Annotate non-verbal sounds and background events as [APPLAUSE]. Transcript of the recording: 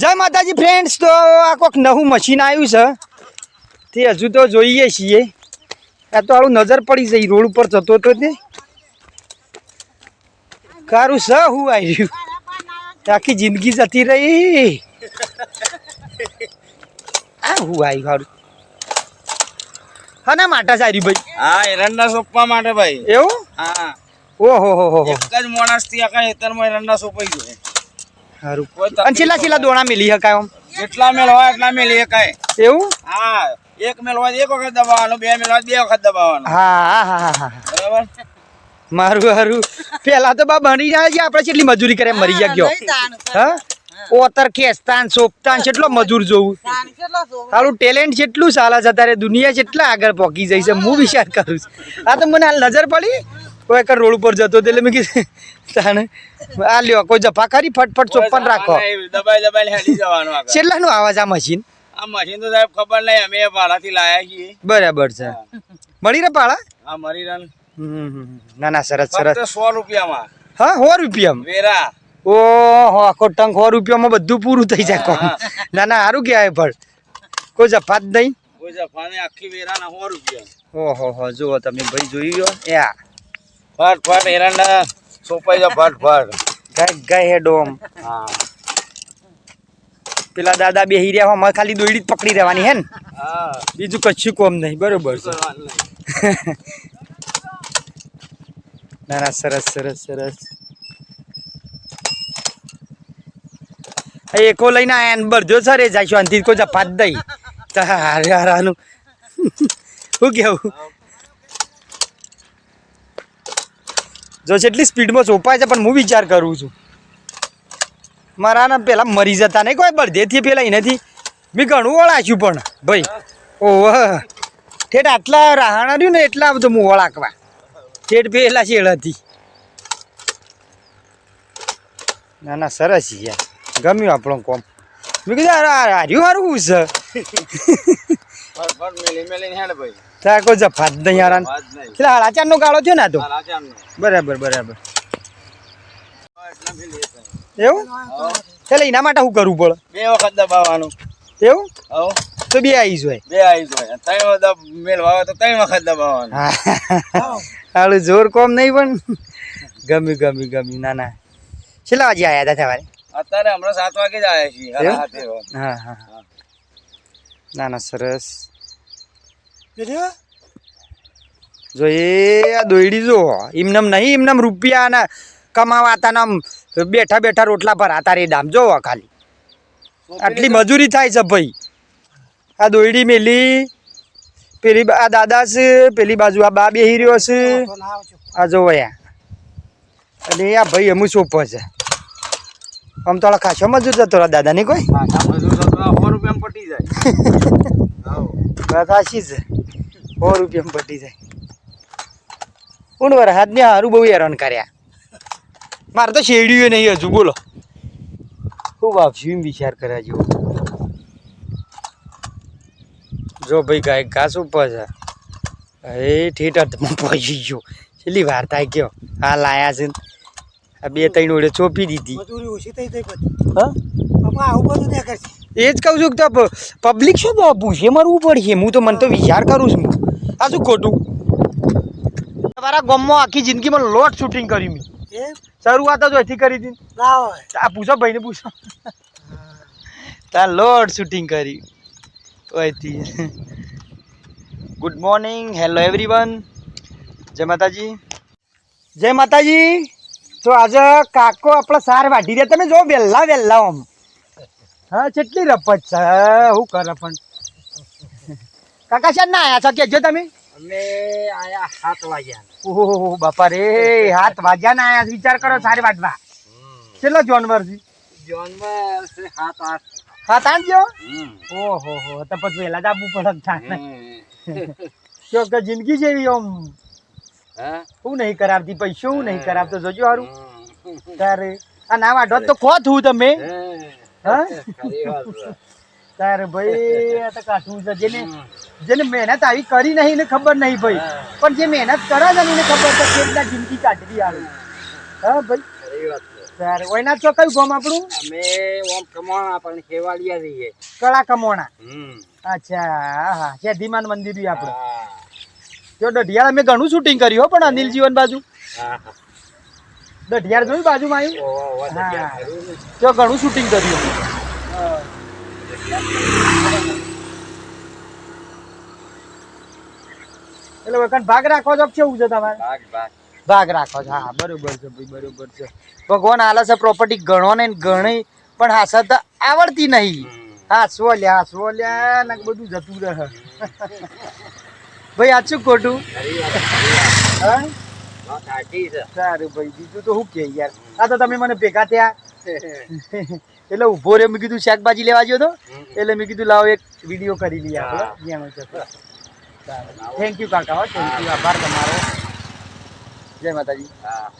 જય માતાજી ફ્રેન્ડ્સ તો આ કોઈક નવું મશીન આવ્યું છે. તે હજુ તો જોઈએ છીએ. આ તો આવું નજર પડી જઈ રોડ ઉપર જતો હતો તે. કારું સ હું આવી રહ્યું આખી જિંદગી જતી રહી. આ હું આવ્યું સારું હા ના માટા સારી ભાઈ. હા એરંડા સોંપવા માટે ભાઈ. એવું? હા. ઓહો હો હો હો. એક જ માણસથી આખા ખેતરમાં એરંડા સોપાઈ ગયો સારું. અને છેલ્લા છેલ્લા દોણા મેલી શકાય આમ. જેટલા મેલ હોય એટલા મેલી શકાય એવું? હા એક મેલ હોય એક વખત દબાવવાનો બે મેલ હોય બે વખત દબાવવાનો. હા હા હા હા બરાબર? મારું હારું પેલા તો બા બની જાય છે આપણે કેટલી મજૂરી કરે મરી જાય ગયો. હા? ઓતર ખેંચતાન સોપતાન કેટલો મજૂર જોવું. તારું ટેલેન્ટ જેટલું ચાલે છે તારે દુનિયા જેટલા આગળ પહોંચી જાય છે હું વિચાર કરું છું. આ તો મને હાલ નજર પડી. કોઈ એક રોડ ઉપર જતો એટલે મેં કીધું તાને આ લ્યો કોઈ જફા કરી ફટફટ ચોપ્પન રાખો. દબાઈ દબાઈ હેડી જવાનું કેટલાનું આવાજ આ મશીન? આ મશીન તો સાહેબ ખબર નહીં અમે ભાડાથી લાયા છીએ. બરાબર છે. મળી રે ભાડા? હા મળી હમ. ના ના સરસ સરસ. સો રૂપિયામાં. હા સો રૂપિયા વેરા. ઓહો આખો ટંક સો રૂપિયામાં બધું પૂરું થઈ જાય કોમ ના ના સારું કહેવાય પણ. કોઈ જફાત નહીં? કોઈ જફાને આખી વેરાના સો રૂપિયા. ઓહો હો જુઓ તમે ભાઈ જોઈ ગયો યા ફટ ફટ એરંડા સોંપાઈ જાવ ફટ ફટ. ગાય ગાય હા પેલા દાદા બેહી રહ્યા હોય ખાલી દોયડી જ પકડી રહેવાની હે ને? હા. બીજું કશું કોમ નહીં બરોબર છે. ના ના સરસ સરસ સરસ. એકો લઈને આયા ને બરજો સરે જાય શાંતિ કોઈ જફાત દઈ તારે હારાનું. શું કેવું? જો જેટલી સ્પીડમાં ચોપાય છે, પણ હું વિચાર કરું છું. મારા ને પેલા મરી જતા નહીં કોઈ બળદેથી પેલા એનાથી મેં ઘણું ઓળાચ્યું પણ. ભાઈ, ઓહ, ઠેઠ આટલા રાહાણા રહ્યું ને એટલા બધું હું ઓળાકવા ઠેઠ પેલા હતી ના ના, સરસ યાર. ગમ્યું આપણો કોમ. મેં કીધું હાર્યું હારું છે. ફટ ફટ મેલી મેલીને હેડ ભાઈ. ત્યાં કોઈ જફાત નહીં યાર એટલે હાડા ચારનો ગાળો થયો ને તો? બરાબર બરાબર. હા, એટલા મેલી એક. એવું? એટલે એના માટે શું કરવું પડે બે વખત દબાવવાનું. એવું? તો બે આવી જોઈએ બે આવી જાય ત્રણ વખત મેલ તો ત્રણ વખત દબાવવાનું. હાલું જોર કોમ નહીં પણ. ગમી ગમી ગમી. ના ના. છેલ્લા વાગે આવ્યા હતા સવારે અત્યારે હમણાં સાત વાગે જ આવ્યા છીએ. હા. હા. ના ના સરસ. જો એ આ દોયડી જો એમનેમ નહીં એમનેમ રૂપિયા ને કમાવાતા નામ આમ બેઠા બેઠા રોટલા ભરાતા રે દામ. જો ખાલી. આટલી મજૂરી થાય છે ભાઈ. આ દોયડી મેલી પેલી આ દાદા છે પેલી બાજુ આ બા બેહી રહ્યો છે. આ જોવો અને આ ભાઈ અમુ સોપો છે. આમ તો ખાસો મજૂર જતો રહ્યો દાદા નહીં કોઈ? રૂપિયામાં પટી જાય. [LAUGHS] વાત સાચી છે. સો રૂપિયામાં પટી જાય. કોણ વરસાદ ને હારું બહુ હેરાન કર્યા. મારે તો શેડ્યું નહીં હજુ બોલો. ખૂબ આપશું એમ વિચાર કર્યા જેવો. જો ભાઈ ગાય ઘાસ ઉપર છે. એ ઠેઠ અર્ધમાં પહોંચી ગયો. છેલ્લી વાર થાય ગયો. હા લાયા છે આ બે ત્રણ ઓળે ચોપી દીધી. મજૂરી ઓછી થઈ થઈ પછી. હા? આવું બધું કરશે એ જ કહું છું કે તો પબ્લિક શું તો પૂછે મરવું પડશે. હું તો મને તો વિચાર કરું છું. આ શું ખોટું? તમારા ગામમાં આખી જિંદગીમાં લોટ શૂટિંગ કર્યું મેં. શરૂઆત જ અહીંથી કરી હતી. આ પૂછો ભાઈને પૂછો. તાર લોટ શૂટિંગ કરી. અહીંથી ગુડ મોર્નિંગ હેલો એવરીવન જય માતાજી. જય માતાજી. તો આજે કાકો આપણે સાર વાઢી રહ્યા. તમે જો વહેલા વહેલા આમ. હા કેટલી રપત છે હું કરે પણ. કાકા શાન ના આયા છો? કેજો તમે. અમે આયા હાથ વાગ્યા. ઓહો બાપા રે હાથ વાગ્યા ના આયા વિચાર કરો સારી વાટવા કેટલો જાનવર છે? જાનવર છે સાત આઠ. હાથ આઠ જો ઓહો હો તો પછી વહેલા જાબુ પડક પડે થાને હમ. કે જિંદગી જેવી ઓમ હા? નહીં કરાવતી પૈસો હું નહીં કરાવતો જોજો હારું. તારે. આ ના વાઢો તો ખો હું તમે. હા. તારે ભાઈ આ તો કાઠું છે. જેને જેને મહેનત આવી કરી નહીં ને ખબર નહીં ભાઈ. પણ જે મહેનત કરે છે ને એને ખબર છે કે એટલા જિંદગી કાઢવી આવે. હા ભાઈ. તારે ઓયના તો કયું ગામ આપણું? અમે ઓમ કમોણા પણ ખેવાડિયા રહીએ. કળા કમોણા. હમ. અચ્છા હા હા. શેધીમાન મંદિર આપણે. જો દઢિયાળ અમે ઘણું શૂટિંગ કર્યું હો પણ અનિલ જીવન બાજુ હા. દઢિયાળ જોયું બાજુમાં આવ્યું તો હા. જો. ઘણું શૂટિંગ કર્યું એટલે વખત ભાગ રાખો છો કેવું છે તમારે? ભાગ રાખો છો. હા બરોબર છે ભાઈ બરોબર છે. ભગવાન આલે છે પ્રોપર્ટી ગણો ને ગણી પણ હાસત આવડતી નહીં. હા સો લ્યા હાસવો લ્યા ને બધું જતું રહે. ભાઈ આચું ખોટું? ખરી વાત, હા? સારું ભાઈ બીજું તો શું કે યાર. આ તો તમે મને ભેગા થયા. એટલે ઊભો રે મેં કીધું શાકભાજી લેવા ગયો તો. એટલે મેં કીધું લાવો એક વીડિયો કરી લઈએ. આપણે. થેન્ક યુ કાકા હો થેન્ક યુ આભાર તમારો. જય માતાજી. હા.